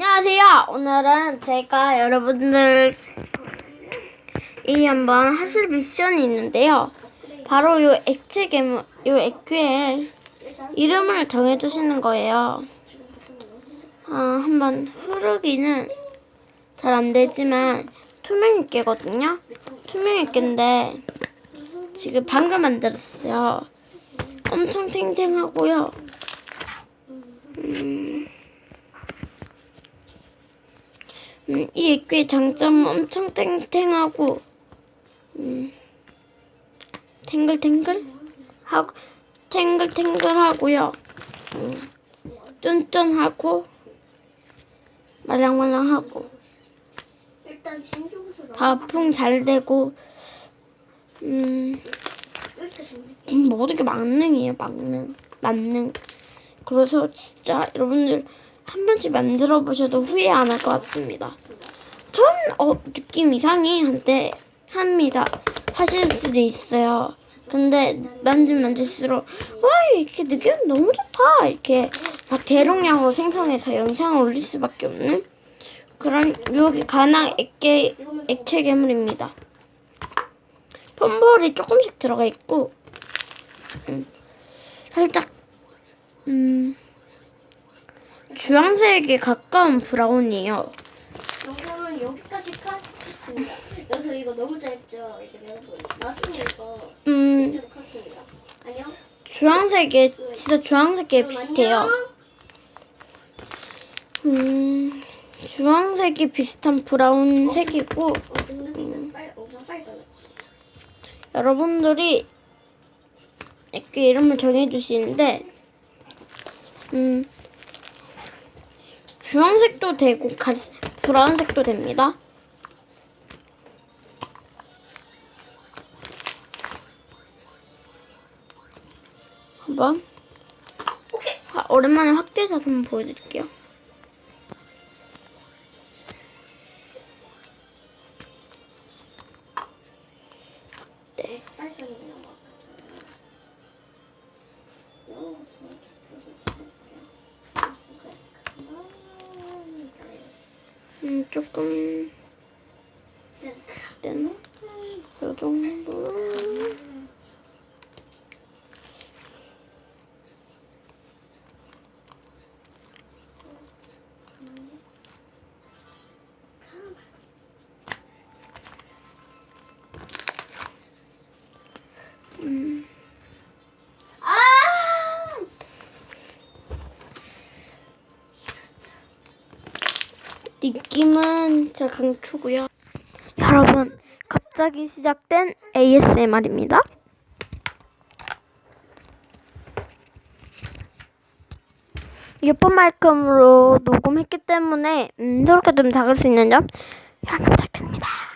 안녕하세요. 오늘은 제가 여러분들 이 한번 하실 미션이 있는데요. 바로 요 액체 괴물, 요 액괴의 이름을 정해주시는 거예요. 아, 한번 흐르기는 잘 안 되지만 투명 액괴거든요. 투명 액괴인데 지금 방금 만들었어요. 엄청 탱탱하고요. 음, 이 액괴의 장점은 엄청 탱탱하고 음, 탱글탱글 하고 탱글탱글하고요. 음, 쫀쫀하고 말랑말랑하고 바풍 잘 되고 음, 이렇게 정리. 음, 모든 게 만능이에요. 만능, 만능. 그래서 진짜 여러분들 한 번씩 만들어 보셔도 후회 안 할 것 같습니다. 전 어, 느낌 이상해 한데 합니다. 하실 수도 있어요. 근데 만지면 만질수록 와 이렇게 느낌 너무 좋다 이렇게 막 대용량으로 생성해서 영상을 올릴 수밖에 없는 그런 유혹이 가능한 액계, 액체 괴물입니다. 펌볼이 조금씩 들어가 있고 음, 살짝 음, 주황색에 가까운 브라운이에요. 영상은 여기까지 컷했습니다. 여기서 이거 너무 짧죠? 이제 여러분 나중에 이거 음, 진짜 컷습니다. 안녕. 주황색에 진짜 주황색에 그럼 비슷해요. 안녕. 음, 주황색이 비슷한 브라운 색이고 어, 등등이는 빨 엄청 빨갛네. 여러분들이 이렇게 이름을 정해주시는데 음, 주황색도 되고 갈, 브라운색도 됩니다. 한번 오케이. 아, 오랜만에 확대해서 한번 보여드릴게요. 네. 빨간 음, 조금 땐, 요 정도. 느낌은 제 강추고요. 여러분, 갑자기 시작된 ASMR입니다. 이어폰 마이크로 녹음했기 때문에 음, 소리가 좀 작을 수 있는 점 양해 부탁드립니다.